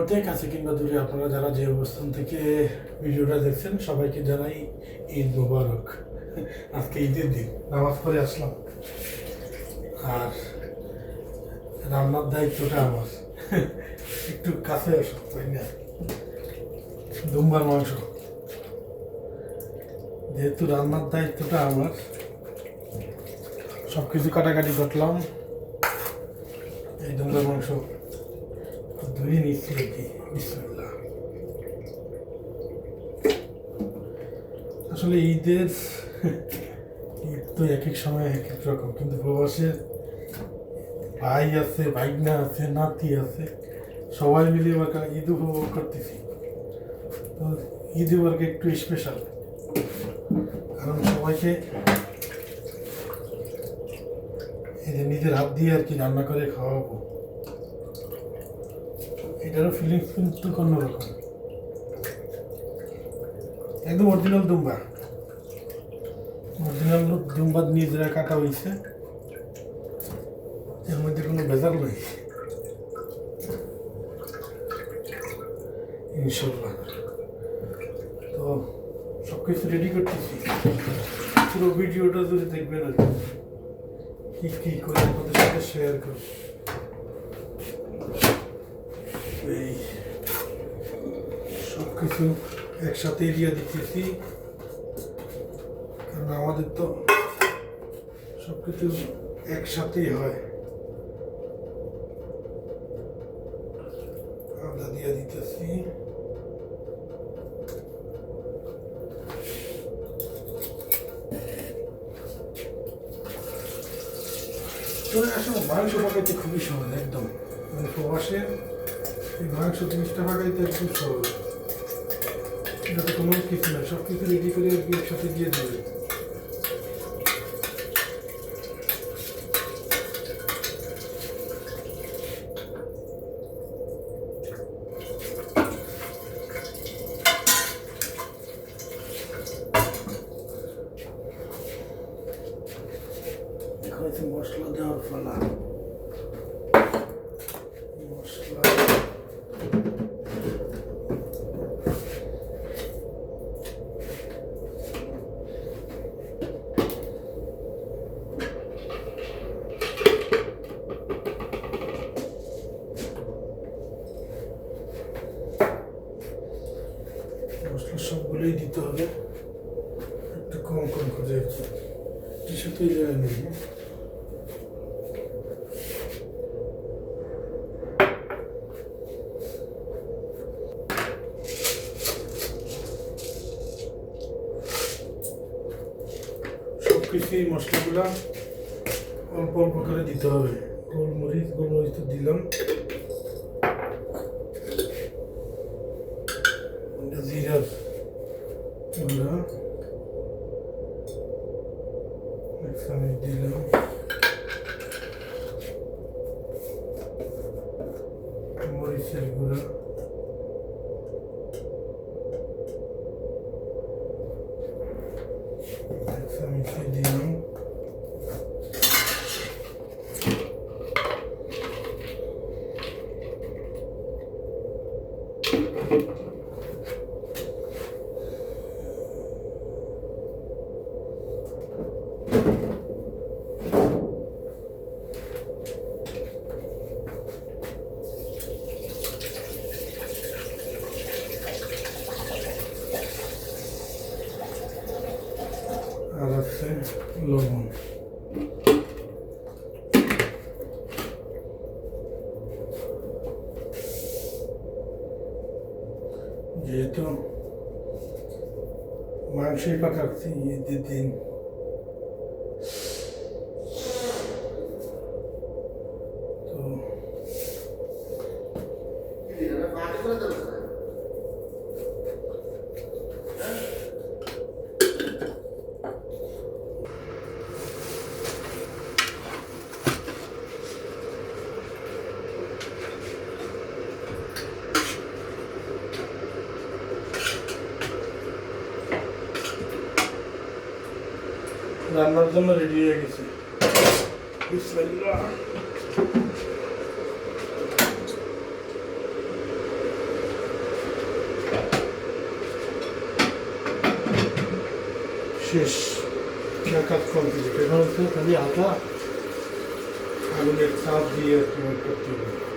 প্রত্যেক কাছে কিংবা দূরে আপনারা যারা যে অবস্থান থেকে ভিডিওটা দেখছেন, সবাইকে জানাই ঈদ মোবারক। আজকে ঈদের দিন, নামাজ পড়ে আসলাম। আর রান্নার দায়িত্বটা আমার। একটু কাছে আসো তাই না দুম্বার মাংস। যেহেতু রান্নার দায়িত্বটা আমার সব কিছু কাটাকাটি করলাম। এই দুম্বার মাংস আসলে ঈদের ঈদ তো এক এক সময় এক এক রকম, কিন্তু প্রবাসে ভাই আছে, ভাইগনা আছে, নাতি আছে, সবাই মিলে এবার ঈদ উপভোগ করতেছি। তো ঈদ এবার একটু স্পেশাল কারণ সবাইকে এই নিজের হাত দিয়ে আর কি রান্না করে খাওয়াবো। এটারও ফিলিংস কিন্তু অন্যরকম। একদম অরিজিনাল দুম্বা। অরিজিনাল দুম্বা নিজেরা কাটা হয়েছে এর মধ্যে কোনো ভেজাল নেই। ইনশাল্লাহ তো সব কিছু রেডি করতেছি। পুরো ভিডিওটা যদি দেখবেন আর কি। কি করে আপনাদের সাথে শেয়ার করব। এই সব কিছু একসাথে এরিয়া দিতেছি। কারণ আমাদের তো সব কিছু একসাথেই হয়। আদা দিয়ে দিতেছি। মাংস পাকাইতে খুবই সহজ, একদম। মানে প্রবাসে এই মাংস জিনিসটা পাকাইতে একদম সহজ। এটাতে কোনো কিছু না সব কিছু রেডি করে একসাথে দিয়ে দেবে। মশলা দেওয়ার ফলা মশলা মশলা সবগুলোই দিতে হবে একটু কম কম করে আর কি কিছুতেই দেওয়া নেই সব কিছুই মশলাগুলা অল্প অল্প করে দিতে হবে গোলমরিচ গোলমরিচ তো দিলাম এটা জিরার গুঁড়া এক চামচ দিলাম মরিচের গুঁড়া এক চামচ দিলাম আর আছে লবণ। যেহেতু মাংসই পাকাচ্ছি ঈদের দিন। তো রান্নার জন্য রেডি হয়ে গেছে। শেষ। কাজ কমপ্লিট। এখন হচ্ছে খালি আটা আগুনের চাপ দিয়ে করতে হবে।